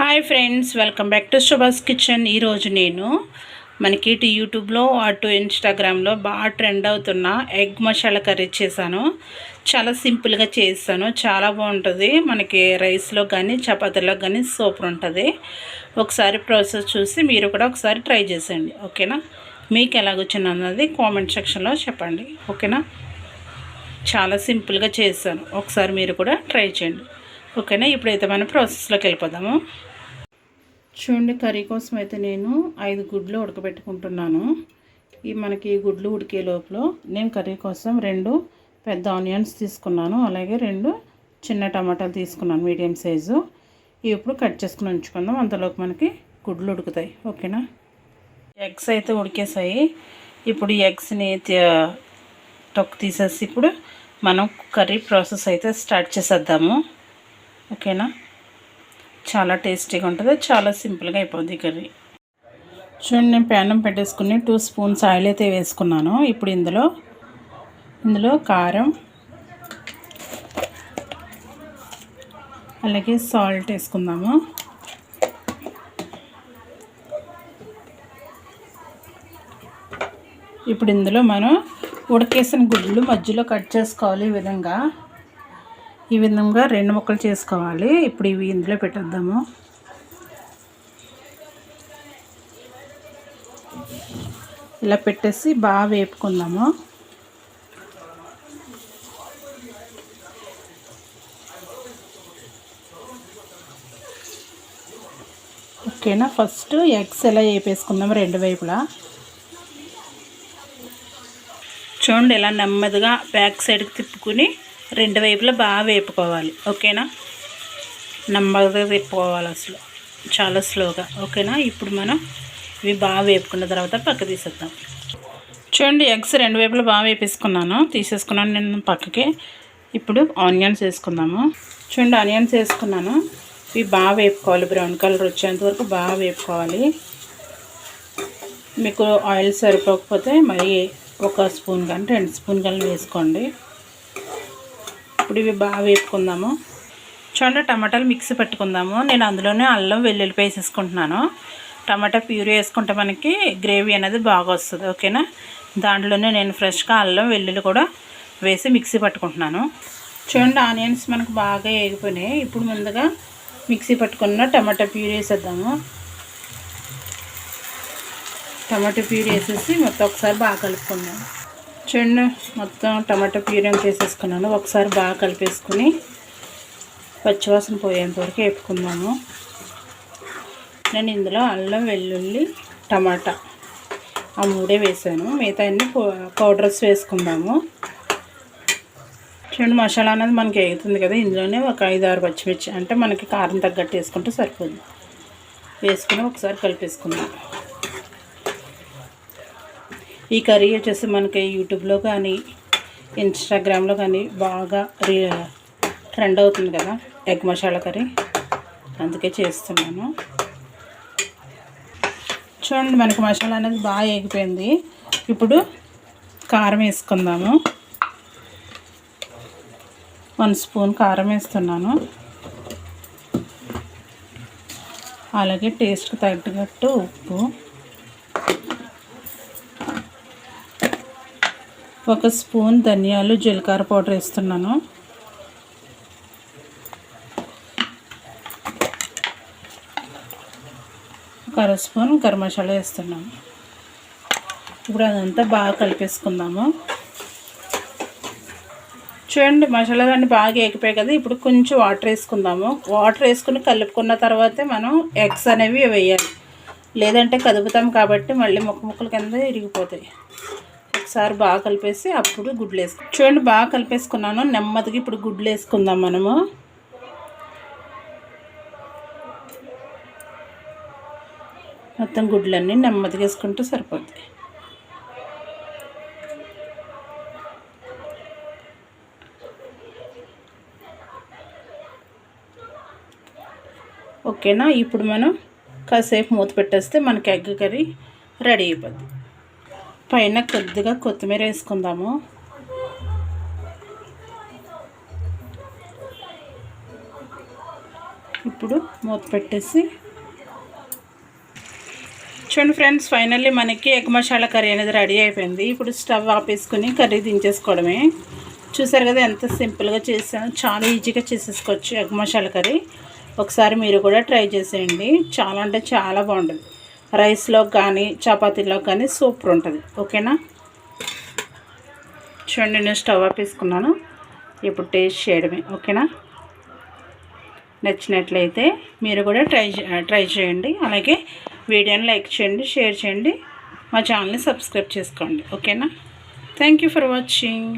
Hi friends welcome back to Subhas kitchen. ఈరోజు నేను మనకి ఇటు యూట్యూబ్లో అటు ఇన్స్టాగ్రామ్లో బాగా ట్రెండ్ అవుతున్న ఎగ్ మసాలా కర్రీ చేశాను. చాలా సింపుల్గా చేస్తాను. చాలా బాగుంటుంది. మనకి రైస్లో కానీ చపాతీలో కానీ సూపర్ ఉంటుంది. ఒకసారి ప్రాసెస్ చూసి మీరు కూడా ఒకసారి ట్రై చేసేయండి. ఓకేనా? మీకు ఎలాగొచ్చింది అన్నది కామెంట్ సెక్షన్లో చెప్పండి. ఓకేనా? చాలా సింపుల్గా చేశాను ఒకసారి మీరు కూడా ట్రై చేయండి. ఓకేనా? ఇప్పుడైతే మనం ప్రాసెస్లోకి వెళ్ళిపోదాము. చూడండి కర్రీ కోసం అయితే నేను ఐదు గుడ్లు ఉడకబెట్టుకుంటున్నాను. ఈ మనకి గుడ్లు ఉడికే లోపల నేను కర్రీ కోసం రెండు పెద్ద ఆనియన్స్ తీసుకున్నాను. అలాగే రెండు చిన్న టమాటాలు తీసుకున్నాను మీడియం సైజు. ఇవి ఇప్పుడు కట్ చేసుకుని ఉంచుకుందాం. అంతలోకి మనకి గుడ్లు ఉడుకుతాయి. ఓకేనా? ఎగ్స్ అయితే ఉడికేసాయి. ఇప్పుడు ఎగ్స్ని తొక్కు తీసేసి ఇప్పుడు మనం కర్రీ ప్రాసెస్ అయితే స్టార్ట్ చేసేద్దాము. ఓకేనా? చాలా టేస్టీగా ఉంటుంది. చాలా సింపుల్గా అయిపోద్ది కర్రీ. చూడండి నేను ప్యానం పెట్టేసుకుని టూ స్పూన్స్ ఆయిల్ అయితే వేసుకున్నాను. ఇప్పుడు ఇందులో ఇందులో కారం అలాగే సాల్ట్ వేసుకుందాము. ఇప్పుడు ఇందులో మనం ఉడకేసిన గుడ్లు మధ్యలో కట్ చేసుకోవాలి ఈ విధంగా. ఈ విధంగా రెండు ముక్కలు చేసుకోవాలి. ఇప్పుడు ఇవి ఇందులో పెట్టేద్దాము. ఇలా పెట్టేసి బాగా వేపుకుందాము. ఓకేనా? ఫస్ట్ ఎగ్స్ ఎలా వేపేసుకుందాము రెండు వైపులా. చూడండి ఇలా నెమ్మదిగా బ్యాక్ సైడ్కి తిప్పుకుని రెండు వైపులా బాగా వేపుకోవాలి ఓకేనా? నెమ్మదిగా వేపుకోవాలి అసలు. చాలా స్లోగా ఓకేనా? ఇప్పుడు మనం ఇవి బాగా వేపుకున్న తర్వాత పక్క తీసేద్దాం. చూడండి ఎగ్స్ రెండు వైపులా బాగా వేపేసుకున్నాను తీసేసుకున్నాను నేను పక్కకి. ఇప్పుడు ఆనియన్స్ వేసుకుందాము. చూడండి ఆనియన్స్ వేసుకున్నాను. ఇవి బాగా వేపుకోవాలి బ్రౌన్ కలర్ వచ్చేంత వరకు బాగా వేపుకోవాలి. మీకు ఆయిల్ సరిపోకపోతే మరి ఒక స్పూన్ కానీ రెండు స్పూన్ కానీ వేసుకోండి. ఇప్పుడు ఇవి బాగా వేపుకుందాము. చూడండి టమాటాలు మిక్సీ పెట్టుకుందాము. నేను అందులోనే అల్లం వెల్లుల్లి వేసేసుకుంటున్నాను టమాటా ప్యూరీ వేసుకుంటే మనకి గ్రేవీ అనేది బాగా వస్తుంది ఓకేనా? దాంట్లోనే నేను ఫ్రెష్గా అల్లం వెల్లుల్లి కూడా వేసి మిక్సీ పట్టుకుంటున్నాను. చూడండి ఆనియన్స్ మనకు బాగా వేగిపోయినాయి. ఇప్పుడు ముందుగా మిక్సీ పట్టుకున్న టమాటా ప్యూరీ వేసేద్దాము. టమాటా ప్యూరీ వేసేసి మొత్తం ఒకసారి బాగా కలుపుకున్నాను చూడండి మొత్తం టమాటా ప్యూరీ వేసేసుకున్నాను. ఒకసారి బాగా కలిపేసుకుని పచ్చివాసన పోయేంత వరకు వేపుకుందాము. నేను ఇందులో అల్లం వెల్లుల్లి టమాటా ఆ మూడే వేసాను. మిగతా అన్ని పౌడర్స్ వేసుకుందాము. చూడండి మసాలా అనేది మనకి ఎగుతుంది కదా. ఇందులోనే ఒక ఐదు ఆరు పచ్చిమిర్చి అంటే మనకి కారం తగ్గట్టు వేసుకుంటే సరిపోతుంది వేసుకుని ఒకసారి కలిపేసుకుందాం. ఈ కర్రీ వచ్చేసి మనకి యూట్యూబ్లో కానీ ఇన్స్టాగ్రామ్లో కానీ బాగా ట్రెండ్ అవుతుంది కదా ఎగ్ మసాలా కర్రీ. అందుకే చేస్తున్నాను. చూడండి మనకి మసాలా అనేది బాగా ఎగిపోయింది ఇప్పుడు కారం వేసుకుందాము. వన్ స్పూన్ కారం వేస్తున్నాను. అలాగే టేస్ట్కి తగ్గట్టు ఉప్పు. ఒక స్పూన్ ధనియాలు జీలకర్ర పౌడర్ వేస్తున్నాను. ఒక అర స్పూన్ గరం మసాలా వేస్తున్నాము ఇప్పుడు అదంతా బాగా కలిపేసుకుందాము. చూడండి మసాలా మసాలాలన్నీ బాగా ఎగిపోయాయి కదా ఇప్పుడు కొంచెం వాటర్ వేసుకుందాము. వాటర్ వేసుకుని కలుపుకున్న తర్వాతే మనం ఎగ్స్ అనేవి వేయాలి. లేదంటే కదుపుతాం కాబట్టి మళ్ళీ ముక్క ముక్కల కింద ఇరిగిపోతాయి. ఒకసారి బాగా కలిపేసి అప్పుడు గుడ్లు వేసుకు చూడండి బాగా కలిపేసుకున్నాను. నెమ్మదిగా ఇప్పుడు గుడ్లు వేసుకుందాం మనము. మొత్తం గుడ్లన్నీ నెమ్మదిగా వేసుకుంటే సరిపోద్ది. ఓకేనా? ఇప్పుడు మనం కాసేపు మూత పెట్టేస్తే మనకి ఎగ్ కర్రీ రెడీ అయిపోద్ది. పైన కొద్దిగా కొత్తిమీర వేసుకుందాము. ఇప్పుడు మూత పెట్టేసి చూడండి ఫ్రెండ్స్ ఫైనల్లీ మనకి ఎగ్ మసాలా కర్రీ అనేది రెడీ అయిపోయింది. ఇప్పుడు స్టవ్ ఆపేసుకుని కర్రీ దించేసుకోవడమే. చూసారు కదా ఎంత సింపుల్గా చేసాను చాలా ఈజీగా చేసేసుకోవచ్చు ఎగ్ మసాలా కర్రీ. ఒకసారి మీరు కూడా ట్రై చేసేయండి. చాలా అంటే చాలా బాగుంటుంది. రైస్లో కానీ చపాతీలో కానీ సూపర్ ఉంటుంది. ఓకేనా? చూడండి నేను స్టవ్ ఆపేసుకున్నాను. ఇప్పుడు టేస్ట్ చేయడమే. ఓకేనా? నచ్చినట్లయితే మీరు కూడా ట్రై ట్రై చేయండి. అలాగే వీడియోని లైక్ చేయండి షేర్ చేయండి. మా ఛానల్ని సబ్స్క్రైబ్ చేసుకోండి. ఓకేనా? Thank you for watching.